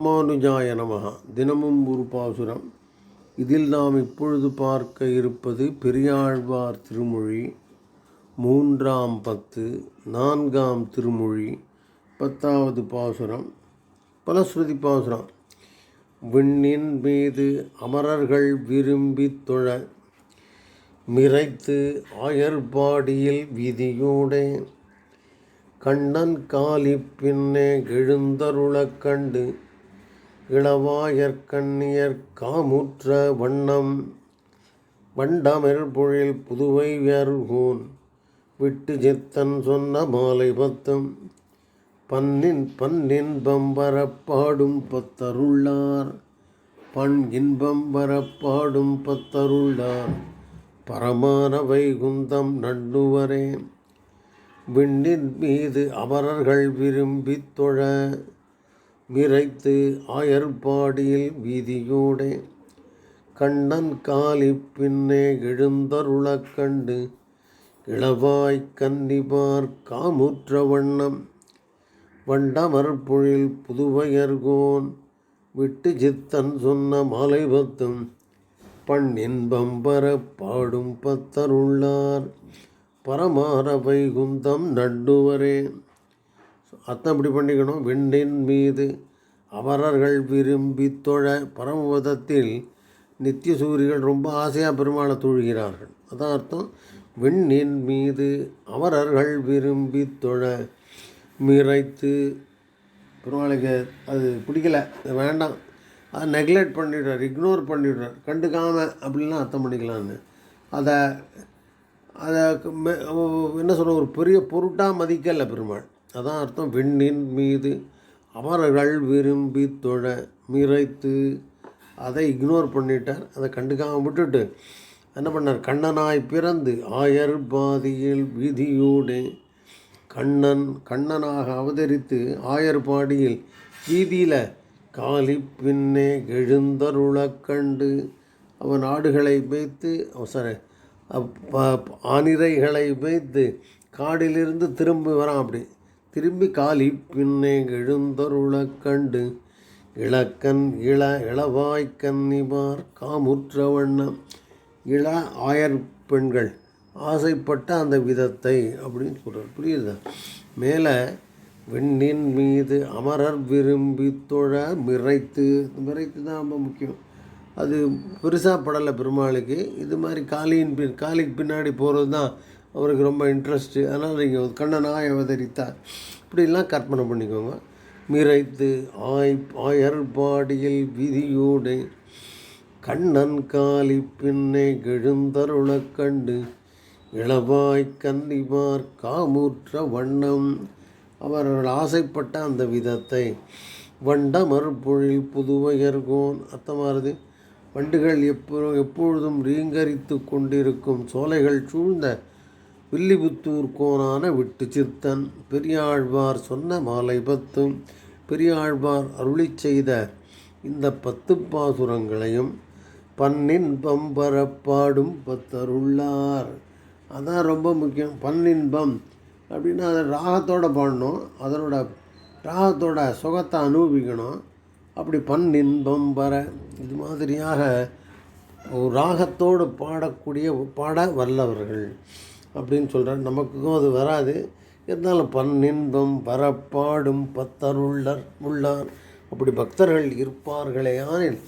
ராமானுஜாய நமகா தினமும் ஒரு பாசுரம். இதில் நாம் இப்பொழுது பார்க்க இருப்பது பெரியாழ்வார் திருமொழி மூன்றாம் பத்து நான்காம் திருமொழி பத்தாவது பாசுரம் பலஸ்ருதி பாசுரம். விண்ணின் மீது அமரர்கள் விரும்பித் தொழ மிரைத்து ஆயர்பாடியில் விதியோடே கண்ணன் காலி பின்னே எழுந்தருளக் கண்டு இளவாயர் கண்ணியர் காமுற்ற வண்ணம் வண்டமிழ் பொழில் புதுவை வேர்கூன் விட்டு சித்தன் சொன்ன மாலை பத்தும் பன்னின் பன்னின் பம்பரப்பாடும் பத்தருள்ளார் பண் இன்பம் வரப்பாடும் பத்தருள்ளார் பரமான வைகுந்தம் நண்டுவரே விண்ணின் மீது அமரர்கள் விரும்பித் தொழ விரைத்து ஆயர்பாடியில் வீதியோடே. கண்ணன் காலி பின்னே எழுந்தருளக் கண்டு இளவாய் கன்னிபார் காமுற்ற வண்ணம். வண்டமர் பொழில் புதுவையர்கோன் விட்டு சித்தன் சொன்ன மாலைபத்தும் பண்ணின்பம் பர பாடும் பத்தருள்ளார் பரமார வைகுந்தம் நண்டுவரே. அர்த்தம் இப்படி பண்ணிக்கணும். விண்ணின் மீது அமரர்கள் விரும்பி தொழ பரமபதத்தில் நித்திய சூரிகள் ரொம்ப ஆசையாக பெருமாளை தொழுகிறார்கள். அதான் அர்த்தம். விண்ணின் மீது அமரர்கள் விரும்பி தொழ மிரைத்து பெருமாளுக்கு அது பிடிக்கலை. வேண்டாம். அதை நெக்லெக்ட் பண்ணிடுறார் இக்னோர் பண்ணிடுறார். கண்டுக்காமல் அப்படிலாம் அர்த்தம் பண்ணிக்கலான்னு. அதை அதை என்ன சொல்கிற ஒரு பெரிய பொருட்டாக மதிக்கலை பெருமாள். அதான் அர்த்தம் விண்ணின் மீது அமரர்கள் விரும்பி தொழ மிரைத்து அதை இக்னோர் பண்ணிட்டார். அதை கண்டுக்காமல் விட்டுட்டு என்ன பண்ணார்? கண்ணனாய் பிறந்து ஆயர் பாதியில் வீதியோடு கண்ணன் கண்ணனாக அவதரித்து ஆயர் பாடியில் வீதியில் காலி பின்னே எழுந்தருளக் கண்டு அவன் ஆடுகளை மேய்த்து அவசர ஆனிரைகளை மேய்த்து காடிலிருந்து திரும்பி வரான் அப்படி. திரும்பி காலி பின்னே எழுந்தருளக் கண்டு இளக்கன் இள இளவாய் கன்னிமார் காமுற்ற வண்ணம் இள ஆயர் பெண்கள் ஆசைப்பட்ட அந்த விதத்தை அப்படின்னு சொல்கிறார் புரியுதா? மேலே வெண்ணின் மீது அமரர் விரும்பி தொழ மிரைத்து மிரைத்து தான் ரொம்ப முக்கியம். அது பெருசாக படலை பெருமாளுக்கு. இது மாதிரி காளியின் பின் காளிக்கு பின்னாடி போகிறது தான் அவருக்கு ரொம்ப இன்ட்ரெஸ்ட்டு அதனால் நீங்கள் கண்ணனாய் அவதரித்தார். இப்படிலாம் கற்பனை பண்ணிக்கோங்க. மிரைத்து ஆய் ஆயர்பாடியில் விதியோடு கண்ணன் காலி பின்னே கெழுந்தருளக் கண்டு இளவாய் கன்னிமார் காமூற்ற வண்ணம். அவர்கள் ஆசைப்பட்ட அந்த விதத்தை. வண்ட பொழில் புதுவையர்கோன் அர்த்தமானது வண்டுகள் எப்போ எப்பொழுதும் ரீங்கரித்து கொண்டிருக்கும் சோலைகள் சூழ்ந்த வில்லிபுத்தூர் கோனான விட்டு சித்தன் பெரியாழ்வார் சொன்ன மாலை பத்தும் பெரியாழ்வார் அருளிச் செய்த இந்த பத்து பாசுரங்களையும் பன்னின்பம் பரப்பாடும் பத்தருள்ளார். அதான் ரொம்ப முக்கியம். பன்னின்பம் அப்படின்னா அதை ராகத்தோடு பாடணும். அதனோட ராகத்தோட சுகத்தை அனுபவிக்கணும். அப்படி பன்னின்பம் வர இது மாதிரியாக ஒரு ராகத்தோடு பாடக்கூடிய பாட வல்லவர்கள். அப்படின்னு சொல்கிறார் நமக்கும் அது வராது. இருந்தாலும் பன்னின்பம் வரப்பாடும் பத்தருள்ளர் உள்ளார். அப்படி பக்தர்கள் இருப்பார்களே ஆனில்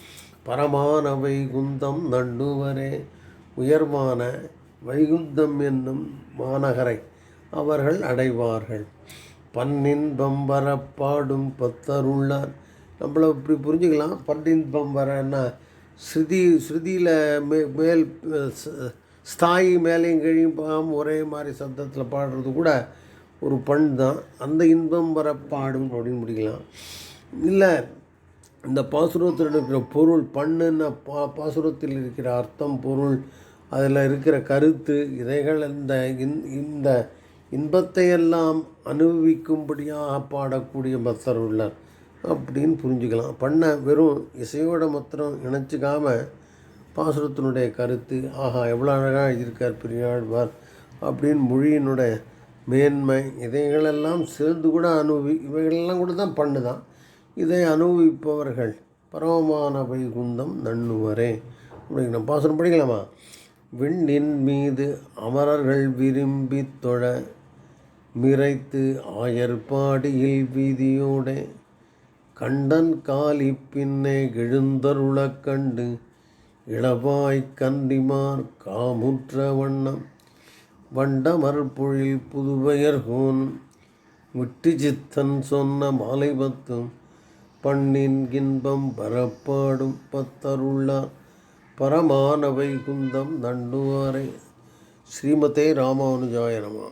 பரமான வைகுந்தம் நண்டுவரே உயர்வான வைகுந்தம் என்னும் மாநகரை அவர்கள் அடைவார்கள். பன்னின்பம் வரப்பாடும் பத்தருள்ளார் நம்மளை இப்படி புரிஞ்சுக்கலாம். பன்னின்பம் வரன்னா ஸ்ருதி ஸ்ருதியில் மே மேல் ஸ்தாயி மேலேயும் கீழையும் பாம் ஒரே மாதிரி சத்தத்தில் பாடுறது கூட ஒரு பண் தான். அந்த இன்பம் வர பாடும் அப்படின்னு முடிக்கலாம். இல்லை இந்த பாசுரத்தில் இருக்கிற பொருள் பண்ணுன்ன பா பாசுரத்தில் இருக்கிற அர்த்தம் பொருள் அதில் இருக்கிற கருத்து இதைகள் இந்த இன் இந்த இன்பத்தை எல்லாம் அனுபவிக்கும்படியாக பாடக்கூடிய பக்தர் உள்ளார். அப்படின்னு புரிஞ்சுக்கலாம். பண்ண வெறும் இசையோட மாத்திரம் இணைச்சிக்காமல் பாசுரத்தினுடைய கருத்து ஆஹா எவ்வளோ அழகாக எழுதியிருக்கார் பெரியாழ்வார் அப்படின்னு மொழியினுடைய மேன்மை இதைகளெல்லாம் சேர்ந்து கூட அனுபவி இவைகளெல்லாம் கூட தான் பண்ணுதான். இதை அனுபவிப்பவர்கள் பரமமான வைகுந்தம் நண்ணுவரே. அப்படிங்கிற பாசுரம் படிக்கலாமா? விண்ணின் மீது அமரர்கள் விரும்பி தொழ மிரைத்து ஆயர்பாடியில் வீதியோட. கண்டன் காலி பின்னே எழுந்தருளக் கண்டு இளவாய் கன்றிமார் காமுற்ற வண்ணம். வண்டமர்பொழில் பொழில் புதுவயர்கோன் விட்டு சித்தன் சொன்ன மாலை பத்தும் பண்ணின் இன்பம் பரப்பாடும் பத்தருள்ளார் பரமானவை குந்தம் நண்டுவாரே. ஸ்ரீமதே ராமானுஜாய நம.